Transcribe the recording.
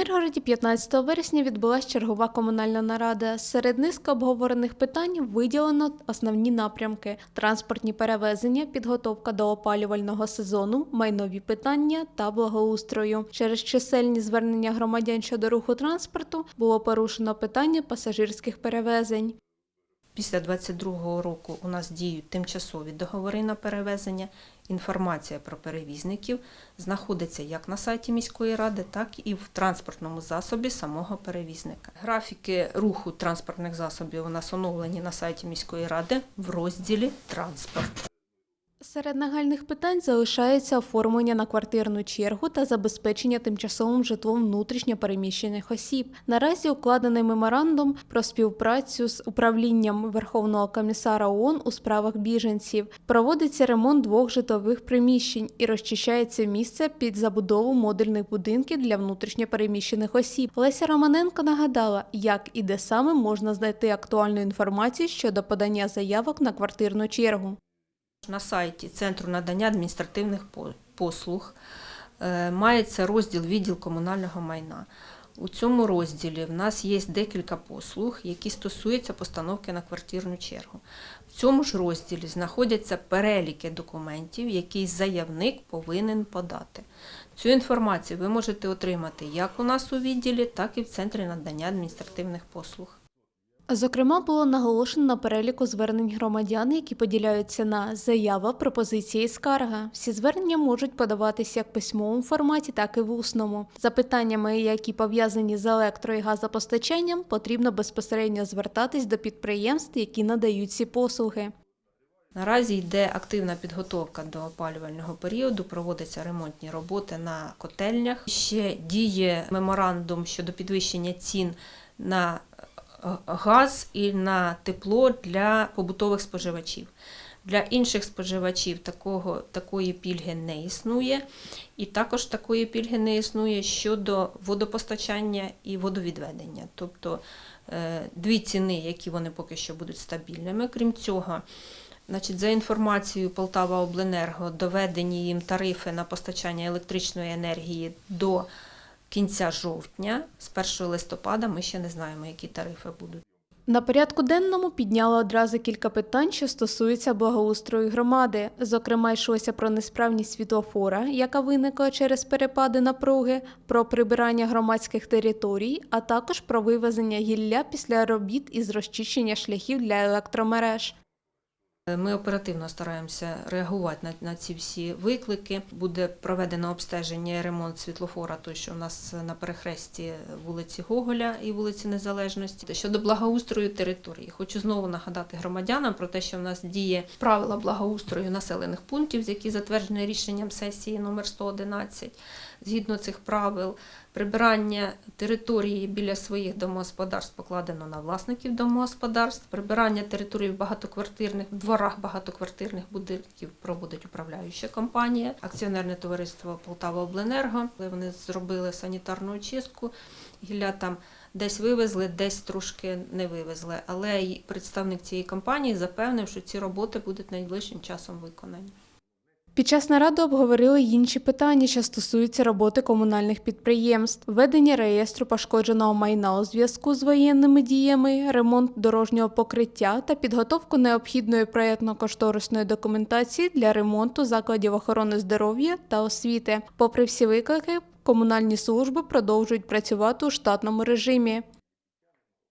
Миргороді 15 вересня відбулася чергова комунальна нарада. Серед низки обговорених питань виділено основні напрямки: транспортні перевезення, підготовка до опалювального сезону, майнові питання та благоустрою. Через чисельні звернення громадян щодо руху транспорту було порушено питання пасажирських перевезень. Після 22 року у нас діють тимчасові договори на перевезення. Інформація про перевізників знаходиться як на сайті міської ради, так і в транспортному засобі самого перевізника. Графіки руху транспортних засобів у нас оновлені на сайті міської ради в розділі Транспорт. Серед нагальних питань залишається оформлення на квартирну чергу та забезпечення тимчасовим житлом внутрішньо переміщених осіб. Наразі укладений меморандум про співпрацю з управлінням Верховного комісара ООН у справах біженців. Проводиться ремонт двох житлових приміщень і розчищається місце під забудову модульних будинків для внутрішньо переміщених осіб. Леся Романенко нагадала, як і де саме можна знайти актуальну інформацію щодо подання заявок на квартирну чергу. На сайті Центру надання адміністративних послуг е, мається розділ відділ комунального майна. У цьому розділі в нас є декілька послуг, які стосуються постановки на квартирну чергу. В цьому ж розділі знаходяться переліки документів, які заявник повинен подати. Цю інформацію ви можете отримати як у нас у відділі, так і в Центрі надання адміністративних послуг. Зокрема, було наголошено на переліку звернень громадян, які поділяються на заява, пропозиція і скарга. Всі звернення можуть подаватися як в письмовому форматі, так і в усному. За питаннями, які пов'язані з електро- і газопостачанням, потрібно безпосередньо звертатись до підприємств, які надають ці послуги. Наразі йде активна підготовка до опалювального періоду, проводяться ремонтні роботи на котельнях. Ще діє меморандум щодо підвищення цін на газ і на тепло для побутових споживачів. Для інших споживачів такого, такої пільги не існує, і також такої пільги не існує щодо водопостачання і водовідведення. Тобто е, дві ціни, які вони поки що будуть стабільними. Крім цього, Значить, за інформацією Полтава Обленерго, доведені їм тарифи на постачання електричної енергії до кінця жовтня. З 1 листопада ми ще не знаємо, які тарифи будуть. На порядку денному підняли одразу кілька питань, що стосуються благоустрою громади. Зокрема, йшлося про несправність світлофора, яка виникла через перепади напруги, про прибирання громадських територій, а також про вивезення гілля після робіт із розчищення шляхів для електромереж. Ми оперативно стараємося реагувати на, на ці всі виклики. Буде проведено обстеження і ремонт світлофора, той, що у нас на перехресті вулиці Гоголя і вулиці Незалежності. Щодо благоустрою території, хочу знову нагадати громадянам про те, що в нас діє правила благоустрою населених пунктів, які затверджені рішенням сесії номер 111. Згідно цих правил, прибирання території біля своїх домогосподарств покладено на власників домогосподарств. Прибирання території в багатоквартирних в дворах багатоквартирних будинків проводить управляюча компанія, акціонерне товариство Полтава Обленерго. Вони зробили санітарну очистку. Гілля там десь вивезли, десь трошки не вивезли. Але представник цієї компанії запевнив, що ці роботи будуть найближчим часом виконані. Під час наради обговорили інші питання, що стосуються роботи комунальних підприємств, ведення реєстру пошкодженого майна у зв'язку з воєнними діями, ремонт дорожнього покриття та підготовку необхідної проєктно-кошторисної документації для ремонту закладів охорони здоров'я та освіти. Попри всі виклики, комунальні служби продовжують працювати у штатному режимі.